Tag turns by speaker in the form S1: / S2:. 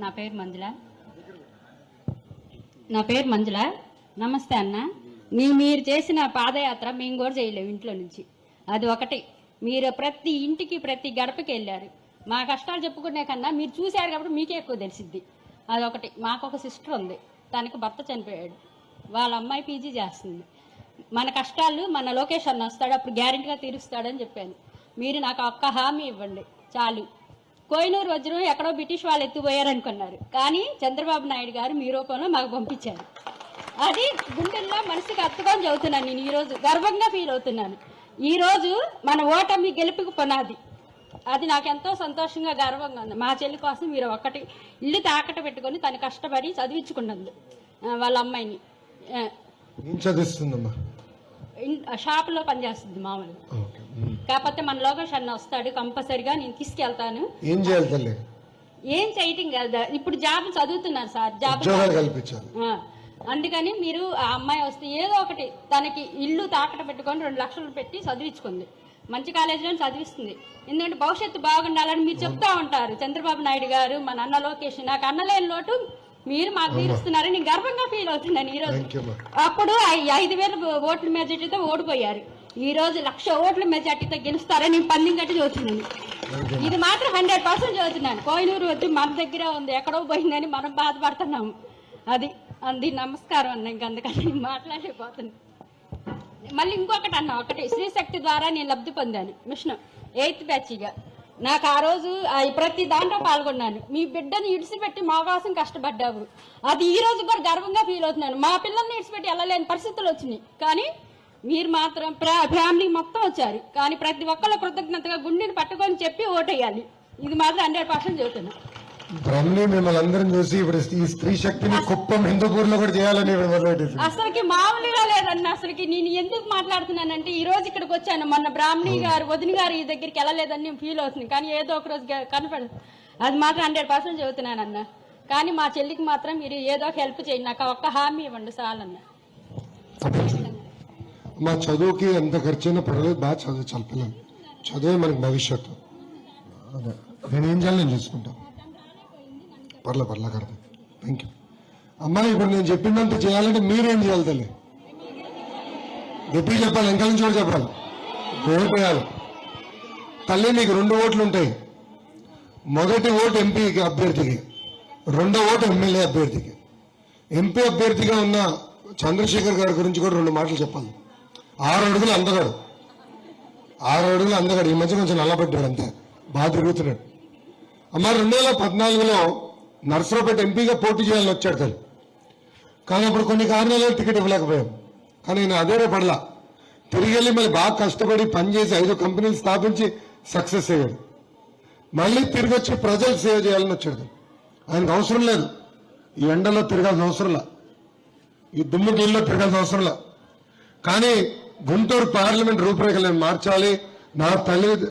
S1: నా పేరు మంజుల. నా పేరు మంజుల. నమస్తే అన్న. మీ మీరు చేసిన పాదయాత్ర మేము కూడా చేయలేము ఇంట్లో నుంచి. అది ఒకటి. మీరు ప్రతి ఇంటికి ప్రతి గడపకి వెళ్ళారు. మా కష్టాలు చెప్పుకునే కన్నా మీరు చూశారు కాబట్టి మీకే ఎక్కువ తెలిసిద్ది. అదొకటి మాకు ఒక సిస్టర్ ఉంది. తనకి భర్త చనిపోయాడు. వాళ్ళ అమ్మాయి పీజీ చేస్తుంది. మన కష్టాలు మన లొకేషన్ వస్తాడు. అప్పుడు గ్యారెంటీగా తీరుస్తాడని చెప్పాను. మీరు నాకు ఒక్క హామీ ఇవ్వండి. చాలు. కోహినూరు వజ్రం ఎక్కడో బ్రిటిష్ వాళ్ళు ఎత్తుపోయారు అనుకున్నారు. కానీ చంద్రబాబు నాయుడు గారు మీ రూపంలో మాకు పంపించారు. అది గుండెల్లో మనసుకి అత్తుకొని చదువుతున్నాను నేను ఈరోజు గర్వంగా ఫీల్ అవుతున్నాను. ఈరోజు మన ఓటమి గెలుపుకు పునాది. అది నాకు ఎంతో సంతోషంగా గర్వంగా ఉంది. మా చెల్లి కోసం మీరు ఒక్కటి ఇల్లు తాకట్టు పెట్టుకొని తను కష్టపడి చదివించుకున్నది. వాళ్ళ అమ్మాయిని.
S2: చదివిస్తుందమ్మా?
S1: షాపులో పనిచేస్తుంది మామూలుగా. కాకపోతే మన లోకేష్ అన్న వస్తాడు కంపల్సరిగా నేను తీసుకెళ్తాను.
S2: ఏం చేయాలి తల్లి?
S1: ఏం చేయటం కదా. ఇప్పుడు జాబ్ చదువుతున్నారు సార్ జాబ్
S2: ఉద్యోగాలు కల్పించాలి.
S1: ఆ, అందుకని మీరు ఆ అమ్మాయి వస్తే ఏదో ఒకటి తనకి ఇల్లు తాకట పెట్టుకొని రెండు లక్షలు పెట్టి చదివించుకుంది. మంచి కాలేజీలో చదివిస్తుంది. ఎందుకంటే భవిష్యత్తు బాగుండాలని మీరు చెప్తా ఉంటారు. చంద్రబాబు నాయుడు గారు మన అన్న లోకేష్ నాకు అన్నలేని లోటు మీరు మాకు తీరుస్తున్నారని నేను గర్వంగా ఫీల్ అవుతున్నాను
S2: థ్యాంక్ యూ అమ్మా.
S1: అప్పుడు ఐ- ఐదు వేల ఓట్ల మెజార్టీతో ఓడిపోయారు. ఈ రోజు లక్ష ఓట్ల మెజార్టీతో గెలుస్తారని నేను పందెం కట్టి చదువుతున్నాను ఇది మాత్రం హండ్రెడ్ పర్సెంట్ చదువుతున్నాను కోహినూరు వచ్చి మన దగ్గర ఉంది ఎక్కడో పోయిందని మనం బాధపడుతున్నాము. అది అంది నమస్కారం అన్న ఇంక అందుకని మాట్లాడలేకపోతున్నాను. మళ్ళీ ఇంకొకటి అన్న ఒకటి. శ్రీశక్తి ద్వారా నేను లబ్ధి పొందాను. మిషన్ ఎయిత్ బ్యాచ్గా నాకు ఆ రోజు ప్రతి దాంట్లో పాల్గొన్నాను. మీ బిడ్డని ఇడిచిపెట్టి మా కోసం కష్టపడ్డావు. అది ఈ రోజు కూడా గర్వంగా ఫీల్ అవుతున్నాను. మా పిల్లల్ని ఇడిచిపెట్టి వెళ్ళలేని పరిస్థితులు వచ్చినాయి. కానీ మీరు మాత్రం ఫ్యామిలీ మొత్తం వచ్చారు. కానీ ప్రతి ఒక్కళ్ళ కృతజ్ఞతగా గుండెని పట్టుకొని చెప్పి ఓటేయాలి. ఇది మాత్రం హండ్రెడ్ పర్సెంట్ చెబుతున్నా.
S2: బ్రహ్మని మిమ్మల్ని అందరం చూసి ఇప్పుడు ఈ స్త్రీ శక్తిని కుప్పం హిందూపూర్లో కూడా చేయాలని
S1: అసలుకి మామూలుగా లేదన్న అసలుకి నేను ఎందుకు మాట్లాడుతున్నానంటే ఈ రోజు ఇక్కడికి వచ్చాను. మొన్న బ్రాహ్మణి గారు వదిన గారు ఈ దగ్గరికి వెళ్ళలేదని నేను ఫీల్ అవుతుంది. కానీ ఏదో ఒక రోజు కనపడ అది మాత్రం హండ్రెడ్ పర్సెంట్ చెబుతున్నానన్న. కానీ మా చెల్లికి మాత్రం మీరు ఏదో ఒక హెల్ప్ చేయండి. నాకు ఒక్క హామీ ఇవ్వండి చాలన్న.
S2: మా చదువుకి ఎంత ఖర్చైనా పడలేదు బాగా చదివించాలి పిల్లలు. చదువే మనకి భవిష్యత్తు. నేను ఏం చేయాలి? నేను చూసుకుంటాను పర్లే పర్లే కరెక్ట్ థ్యాంక్ యూ అమ్మా ఇప్పుడు నేను చెప్పిందంత చేయాలంటే మీరేం చేయాలి తల్లి? గట్టిగా చెప్పాలి. ఇంకా నుంచి కూడా చెప్పాలి. ఓటు వేయాలి తల్లి నీకు రెండు ఓట్లు ఉంటాయి. మొదటి ఓటు ఎంపీకి అభ్యర్థికి రెండో ఓటు ఎమ్మెల్యే అభ్యర్థికి. ఎంపీ అభ్యర్థిగా ఉన్న చంద్రశేఖర్ గారి గురించి కూడా రెండు మాటలు చెప్పాలి. ఆరు అడుగులు అందగాడు. ఆరు అడుగులు అందగాడు. ఈ మధ్య కొంచెం నల్లబడ్డాడు అంతే. బాగా తిరుగుతున్నాడు అమ్మ రెండు వేల పద్నాలుగులో నర్సరావుపేట ఎంపీగా పోటీ చేయాలని వచ్చాడు తను. కానీ అప్పుడు కొన్ని కారణాలు టికెట్ ఇవ్వలేకపోయాం. కానీ నేను అదే పడలా. తిరిగి వెళ్ళి మళ్ళీ బాగా కష్టపడి పనిచేసి ఐదు కంపెనీలు స్థాపించి సక్సెస్ అయ్యాడు. మళ్ళీ తిరిగి వచ్చి ప్రజలకు సేవ చేయాలని వచ్చాడు ఆయనకు అవసరం లేదు. ఈ ఎండలో తిరగాల్సిన అవసరంలా ఈ దుమ్ము నీళ్ళలో తిరగాల్సిన అవసరంలా కానీ గుంటూరు పార్లమెంట్ రూపురేఖలను మార్చాలి. నా తల్లి